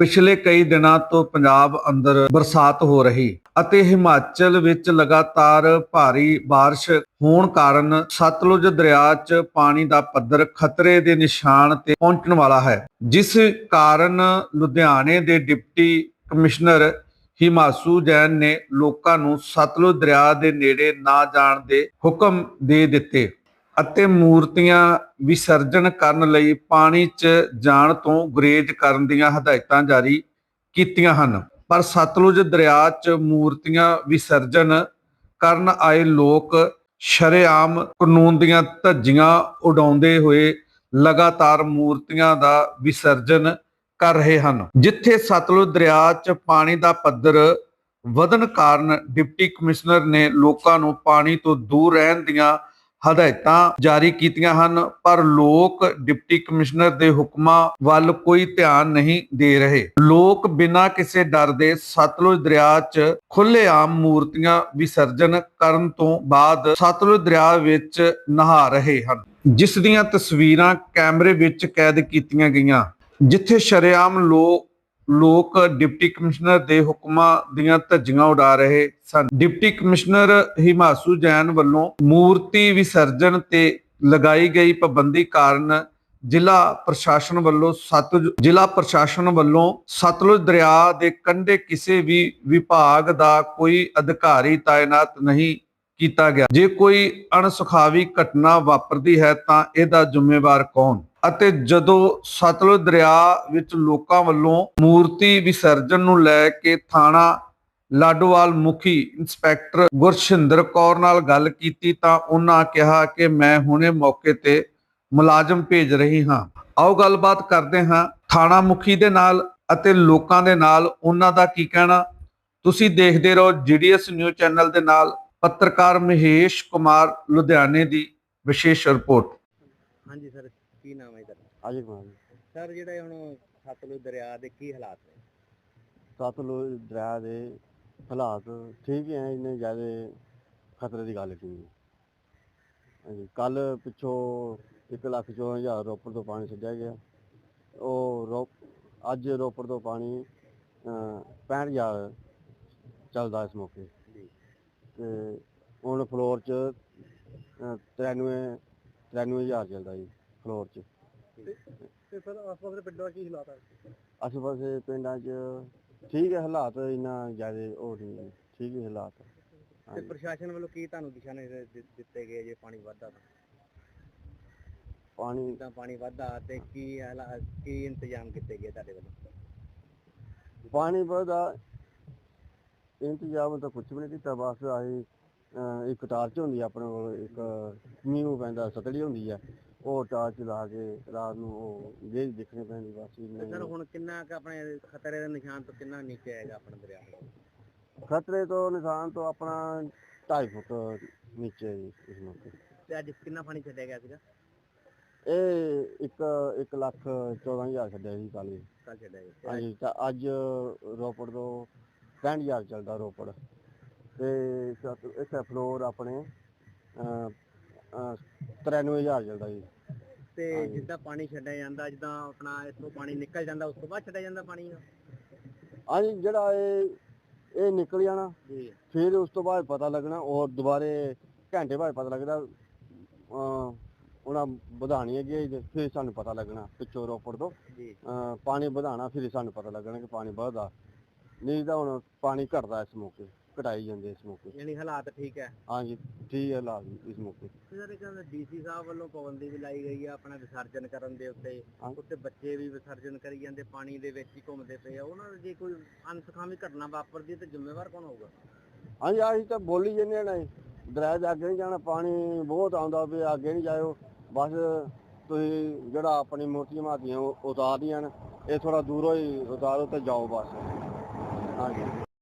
ਪਿਛਲੇ ਕਈ ਦਿਨਾਂ ਤੋਂ ਪੰਜਾਬ ਅੰਦਰ ਬਰਸਾਤ ਹੋ ਰਹੀ ਅਤੇ ਹਿਮਾਚਲ ਵਿੱਚ ਲਗਾਤਾਰ ਭਾਰੀ بارش ਹੋਣ ਕਾਰਨ ਸਤਲੁਜ ਦਰਿਆ 'ਚ ਪਾਣੀ ਦਾ ਪੱਧਰ ਖਤਰੇ ਦੇ ਨਿਸ਼ਾਨ ਤੇ ਪਹੁੰਚਣ ਵਾਲਾ ਹੈ ਜਿਸ ਕਾਰਨ ਲੁਧਿਆਣੇ ਦੇ ਡਿਪਟੀ ਕਮਿਸ਼ਨਰ ਹਿਮਾਸੂ ਜੈਨ ਨੇ ਲੋਕਾਂ ਨੂੰ ਸਤਲੁਜ ਦਰਿਆ ਦੇ ਨੇੜੇ ਨਾ ਜਾਣ ਦੇ ਹੁਕਮ ਦੇ ਦਿੱਤੇ ਅਤੇ ਮੂਰਤੀਆਂ ਵਿਸਰਜਨ ਕਰਨ ਲਈ ਪਾਣੀ 'ਚ ਜਾਣ ਤੋਂ ਗੁਰੇਜ਼ ਕਰਨ ਦੀਆਂ ਹਦਾਇਤਾਂ ਜਾਰੀ ਕੀਤੀਆਂ ਹਨ। ਪਰ ਸਤਲੁਜ ਦਰਿਆ 'ਚ ਮੂਰਤੀਆਂ ਵਿਸਰਜਨ ਕਰਨ ਆਏ ਲੋਕ ਸ਼ਰੇਆਮ ਕਾਨੂੰਨ ਦੀਆਂ ਧੱਜੀਆਂ ਉਡਾਉਂਦੇ ਹੋਏ ਲਗਾਤਾਰ ਮੂਰਤੀਆਂ ਦਾ ਵਿਸਰਜਨ ਕਰ ਰਹੇ ਹਨ। ਜਿੱਥੇ ਸਤਲੁਜ ਦਰਿਆ 'ਚ ਪਾਣੀ ਦਾ ਪੱਧਰ ਵਧਣ ਕਾਰਨ ਡਿਪਟੀ ਕਮਿਸ਼ਨਰ ਨੇ ਲੋਕਾਂ ਨੂੰ ਪਾਣੀ ਤੋਂ ਦੂਰ ਰਹਿਣ ਦੀਆਂ ਹਦਾਇਤਾਂ ਜਾਰੀ ਕੀਤੀਆਂ ਹਨ, ਪਰ ਲੋਕ ਡਿਪਟੀ ਕਮਿਸ਼ਨਰ ਦੇ ਹੁਕਮਾਂ ਵੱਲ ਕੋਈ ਧਿਆਨ ਨਹੀਂ ਦੇ ਰਹੇ। ਲੋਕ ਬਿਨਾਂ ਕਿਸੇ ਡਰ ਦੇ ਸਤਲੁਜ ਦਰਿਆ 'ਚ ਖੁੱਲ੍ਹੇਆਮ ਮੂਰਤੀਆਂ ਵਿਸਰਜਨ ਕਰਨ ਤੋਂ ਬਾਅਦ ਸਤਲੁਜ ਦਰਿਆ ਵਿੱਚ ਨਹਾ ਰਹੇ ਹਨ। ਜਿਸ ਦੀਆਂ ਤਸਵੀਰਾਂ ਕੈਮਰੇ ਵਿੱਚ ਕੈਦ ਕੀਤੀਆਂ ਗਈਆਂ, ਜਿੱਥੇ ਸ਼ਰੇਆਮ ਲੋਕ ਲੋਕ ਡਿਪਟੀ ਕਮਿਸ਼ਨਰ ਦੇ ਹੁਕਮਾਂ ਦੀਆਂ ਧੱਜੀਆਂ ਉਡਾ ਰਹੇ ਸਨ। ਡਿਪਟੀ ਕਮਿਸ਼ਨਰ ਹਿਮਾਸੂ ਜੈਨ ਵੱਲੋਂ ਮੂਰਤੀ ਵਿਸਰਜਨ ਤੇ ਲਗਾਈ ਗਈ ਪਾਬੰਦੀ ਕਾਰਨ ਜ਼ਿਲ੍ਹਾ ਪ੍ਰਸ਼ਾਸਨ ਵੱਲੋਂ ਸਤਲੁਜ ਜ਼ਿਲ੍ਹਾ ਪ੍ਰਸ਼ਾਸਨ ਵੱਲੋਂ ਸਤਲੁਜ ਦਰਿਆ ਦੇ ਕੰਢੇ ਕਿਸੇ ਵੀ ਵਿਭਾਗ ਦਾ ਕੋਈ ਅਧਿਕਾਰੀ ਤਾਇਨਾਤ ਨਹੀਂ ਕੀਤਾ ਗਿਆ। ਜੇ ਕੋਈ ਅਣਸੁਖਾਵੀ ਘਟਨਾ ਵਾਪਰਦੀ ਹੈ ਤਾਂ ਇਹਦਾ ਜ਼ਿੰਮੇਵਾਰ ਕੌਣ? ਅਤੇ ਜਦੋਂ ਸਤਲੁਜ ਦਰਿਆ ਵਿੱਚ ਲੋਕਾਂ ਵੱਲੋਂ ਮੂਰਤੀ ਵਿਸਰਜਨ ਨੂੰ ਲੈ ਕੇ ਥਾਣਾ ਲਾਡੋਵਾਲ ਮੁਖੀ ਇੰਸਪੈਕਟਰ ਗੁਰਸ਼ਿੰਦਰ ਕੌਰ ਨਾਲ ਗੱਲ ਕੀਤੀ ਤਾਂ ਉਹਨਾਂ ਕਿਹਾ ਕਿ ਮੈਂ ਹੁਣੇ ਮੌਕੇ ਤੇ ਮੁਲਾਜ਼ਮ ਭੇਜ ਰਹੀ ਹਾਂ। ਆਓ ਗੱਲਬਾਤ ਕਰਦੇ ਹਾਂ ਥਾਣਾ ਮੁਖੀ ਦੇ ਨਾਲ ਅਤੇ ਲੋਕਾਂ ਦੇ ਨਾਲ ਉਹਨਾਂ ਦਾ ਕੀ ਕਹਿਣਾ। ਤੁਸੀਂ ਦੇਖਦੇ ਰਹੋ ਜੀਡੀਐਸ ਨਿਊਜ਼ ਚੈਨਲ ਦੇ ਨਾਲ ਪੱਤਰਕਾਰ ਮਹੇਸ਼ ਕੁਮਾਰ ਲੁਧਿਆਣੇ ਦੀ ਵਿਸ਼ੇਸ਼ ਰਿਪੋਰਟ। ਹਾਂਜੀ ਸਰ। ਕੀ ਨਾਮ ਹੈ ਤੁਹਾਡਾ ਅਜੇ ਕੁਮਾਰ ਜੀ। ਸਰ ਜਿਹੜਾ ਹੁਣ ਸਤਲੁਜ ਦਰਿਆ ਦੇ ਕੀ ਹਾਲਾਤ ਨੇ? ਸਤਲੁਜ ਦਰਿਆ ਦੇ ਹਾਲਾਤ ਠੀਕ ਹੀ ਇੰਨੇ ਜ਼ਿਆਦਾ ਖਤਰੇ ਦੀ ਗੱਲ ਨਹੀਂ ਹਾਂਜੀ ਕੱਲ ਪਿੱਛੋਂ 1 ਲੱਖ ਚੌਦਾਂ ਹਜ਼ਾਰ ਰੋਪੜ ਤੋਂ ਪਾਣੀ ਛੱਡਿਆ ਗਿਆ। ਉਹ ਅੱਜ ਰੋਪੜ ਤੋਂ ਪਾਣੀ ਅਹ, 65 ਹਜ਼ਾਰ ਚੱਲਦਾ ਇਸ ਮੌਕੇ। ਜੀ। ਤੇ ਹੁਣ ਫਲੋਰ ਚ ਅਹ, 93 93 ਹਜ਼ਾਰ ਚੱਲਦਾ ਜੀ। ਫਲੋਰ ਚ। ਤੇ ਸਰ ਆਸ-ਪਾਸ ਦੇ ਪਿੰਡਾਂ ਕੀ ਹਾਲਾਤ ਹੈ ਆਸੇ ਪਾਸੇ ਪਿੰਡਾਂ 'ਚ ਠੀਕ ਹੈ ਹਾਲਾਤ ਇੰਨਾ ਜ਼ਿਆਦਾ ਉਹ ਨਹੀਂ ਠੀਕ ਹੀ ਹਾਲਾਤ ਤੇ ਹਾਂਜੀ। ਪ੍ਰਸ਼ਾਸਨ ਵੱਲੋਂ ਕੀ ਤੁਹਾਨੂੰ ਦਿਸ਼ਾ ਨਿਰਦੇਸ਼ ਦਿੱ- ਦਿੱਤੇ ਗਏ ਜੇ ਪਾਣੀ ਵੱਧਦਾ ਤਾਂ? ਪਾਣੀ ਜਿੱਦਾਂ ਪਾਣੀ ਵੱਧਦਾ ਤੇ ਕੀ ਹਾਲਾਤ ਕੀ ਇੰਤਜ਼ਾਮ ਕੀਤੇ ਗਏ ਤੁਹਾਡੇ ਵੱਲੋਂ? ਪਾਣੀ ਵਧਦਾ ਇੰਤਜ਼ਾਮ ਤਾਂ ਕੁਝ ਵੀ ਨਹੀਂ ਕੀਤਾ ਬਸ ਆਹੀ ਅਹ, ਇੱਕ ਟਾਰਚ ਹੁੰਦੀ ਆ ਆਪਣੇ ਕੋਲ ਇੱਕ ਮੀਂਹ ਪੈਂਦਾ ਸਤੜੀ ਹੁੰਦੀ ਆ। ਉਹ ਟਾਰਚ ਲਾ ਕੇ ਰਾਤ ਨੂੰ ਉਹ ਗੇਜ ਦੇਖਣੀ ਪੈਂਦੀ ਬਸ ਤੇ ਸਰ ਹੀ। ਹੁਣ ਕਿੰਨਾ ਕੁ ਆਪਣੇ ਖਤਰੇ ਦੇ ਨਿਸ਼ਾਨ ਤੋਂ ਕਿੰਨਾ ਨੀਚੇ ਆਏਗਾ ਆਪਣਾ ਦਰਿਆ ਖਤਰੇ ਤੋਂ ਨਿਸ਼ਾਨ ਤੋਂ ਆਪਣਾ 2.5 ਫੁੱਟ ਨੀਚੇ ਜੀ ਇਸ ਮੌਕੇ। ਤੇ ਅੱਜ ਕਿੰਨਾ ਪਾਣੀ ਛੱਡਿਆ ਗਿਆ ਸੀਗਾ? ਇਹ ਇੱਕ 1 ਲੱਖ 14 ਹਜ਼ਾਰ ਛੱਡਿਆ ਸੀ ਕੱਲ੍ਹ ਕੱਲ ਛੱਡਿਆ ਤੇ ਹਾਂਜੀ ਤਾਂ ਅੱਜ ਰੋਪੜ ਤੋਂ 65000 ਚੱਲਦਾ ਰੋਪੜ। ਤੇ ਇੱਥੇ ਫਲੋਰ ਆਪਣੇ ਅਹ, ਅਹ, 93000 ਚੱਲਦਾ ਜੀ। ਤੇ। ਜਿੱਦਾਂ ਪਾਣੀ ਛੱਡਿਆ ਜਾਂਦਾ ਜਿੱਦਾਂ ਆਪਣਾ ਇੱਥੋਂ ਪਾਣੀ ਨਿਕਲ ਜਾਂਦਾ ਉਸ ਤੋਂ ਬਾਅਦ ਛੱਡਿਆ ਜਾਂਦਾ ਪਾਣੀ ਹਾਂਜੀ ਜਿਹੜਾ ਇਹ ਇਹ ਨਿਕਲ ਜਾਣਾ ਜੀ। ਫਿਰ ਉਸ ਤੋਂ ਬਾਅਦ ਪਤਾ ਲੱਗਣਾ ਔਰ ਦੁਬਾਰੇ ਘੰਟੇ ਬਾਅਦ ਪਤਾ ਲੱਗਦਾ ਉਹਨਾਂ ਵਧਾਣੀ ਹੈਗੀ ਫਿਰ ਸਾਨੂੰ ਪਤਾ ਲੱਗਣਾ ਪਿੱਛੋਂ ਰੋਪੜ ਤੋਂ। ਜੀ। ਪਾਣੀ ਵਧਾਣਾ ਫਿਰ ਸਾਨੂੰ ਪਤਾ ਲੱਗਣਾ ਕਿ ਪਾਣੀ ਵਧਦਾ ਨਹੀਂ ਤਾਂ ਹੁਣ ਪਾਣੀ ਘਟਦਾ ਇਸ ਮੌਕੇ। ਘਟਾਈ ਜਾਂਦੇ ਇਸ ਮੌਕੇ ਯਾਨੀ ਹਾਲਾਤ ਠੀਕ ਹੈ? ਹਾਂਜੀ ਠੀਕ ਹੈ ਲਾ ਇਸ ਮੌਕੇ ਸਰ ਇੱਕ ਡੀਸੀ ਸਾਹਿਬ ਵੱਲੋਂ ਪਾਬੰਦੀ ਵੀ ਲਾਈ ਗਈ ਆ ਆਪਣਾ ਵਿਸਰਜਨ ਕਰਨ ਦੇ ਉੱਤੇ। ਉੱਤੇ ਬੱਚੇ ਵੀ ਵਿਸਰਜਨ ਕਰੀ ਜਾਂਦੇ ਪਾਣੀ ਦੇ ਵਿੱਚ ਹੀ ਘੁੰਮਦੇ ਪਏ ਆ। ਉਹਨਾਂ ਦੀ ਜੇ ਕੋਈ ਅਨਸਖਾਵੀ ਘਟਨਾ ਵਾਪਰਦੀ ਤੇ ਜ਼ਿੰਮੇਵਾਰ ਕੌਣ ਹੋਊਗਾ? ਹਾਂਜੀ ਅਸੀਂ ਤਾਂ ਬੋਲੀ ਜੰਨੇ ਨਾ ਦਰਿਆ ਅੱਗੇ ਨਹੀਂ ਜਾਣਾ ਪਾਣੀ ਬਹੁਤ ਆਉਂਦਾ ਵੀ ਅੱਗੇ ਨਹੀਂ ਜਾਇਓ। ਬਸ ਤੁਸੀਂ ਜਿਹੜਾ ਆਪਣੀ ਮੂਰਤੀਆਂ ਮਾਤੀਆਂ ਉਤਾਰਦੀਆਂ ਨੇ। ਇਹ ਥੋੜਾ ਦੂਰੋਂ ਹੀ ਉਤਾਰੋ ਤੇ ਜਾਓ ਬਸ। ਹਾਂਜੀ।